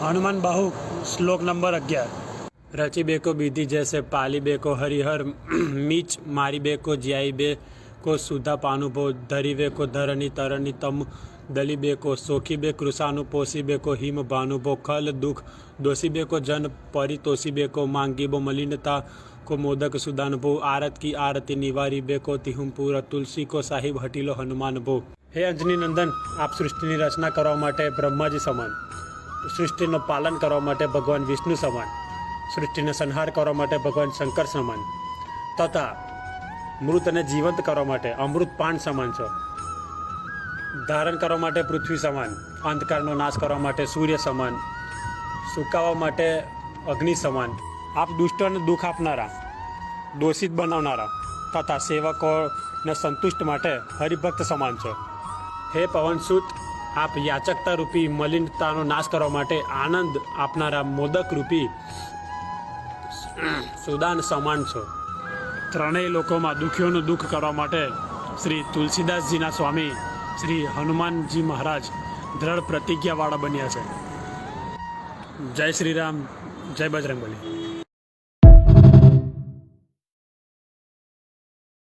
હનુમાન બાહુ, શ્લોક નંબર અગિયાર. રચી બેકો બીધી જૈસે, પાલી બેકો હરિહર, મીચ મારી બેકો જ્યાઈ બે કો સુધા પાનુભો ધરી બેકો ધરણી તરણી તમ, દલી બેકો સોખી બે કૃષાનુ પોષી બેકો હિમ ભાનુભો ખલ દુઃખ દોષી બેકો જન પરિતોષી બેકો માંગી બો મલિનતા, કો મોદક સુદાનુભો આરત કી આરતી નિવારી બેકો તિહુમ પૂર, તુલસી કો સાહિબ હટીલો હનુમાન ભો. હે અંજની નંદન, આપ સૃષ્ટિની રચના કરવા માટે બ્રહ્માજી સમાન. સૃષ્ટિનું પાલન કરવા માટે ભગવાન વિષ્ણુ સમાન, સૃષ્ટિને સંહાર કરવા માટે ભગવાન શંકર સમાન, તથા મૃત અને જીવંત કરવા માટે અમૃત પાન સમાન છો. ધારણ કરવા માટે પૃથ્વી સમાન, અંધકારનો નાશ કરવા માટે સૂર્ય સમાન, સુકાવા માટે અગ્નિ સમાન. આપ દુષ્ટોને દુઃખ આપનારા, દોષિત બનાવનારા, તથા સેવકોને સંતુષ્ટ માટે હરિભક્ત સમાન છો. હે પવનસુત આપ યાચકતા રૂપી મલિનતાનો નાશ કરવા માટે આનંદ આપનારા મોદક રૂપી સુદાન સમાન છો. ત્રણેય લોકોમાં દુઃખીઓનું દુઃખ કરવા માટે શ્રી તુલસીદાસજીના સ્વામી, શ્રી હનુમાનજી મહારાજ દ્રઢ પ્રતિજ્ઞાવાળા બન્યા છે. જય શ્રી રામ, જય બજરંગબલી.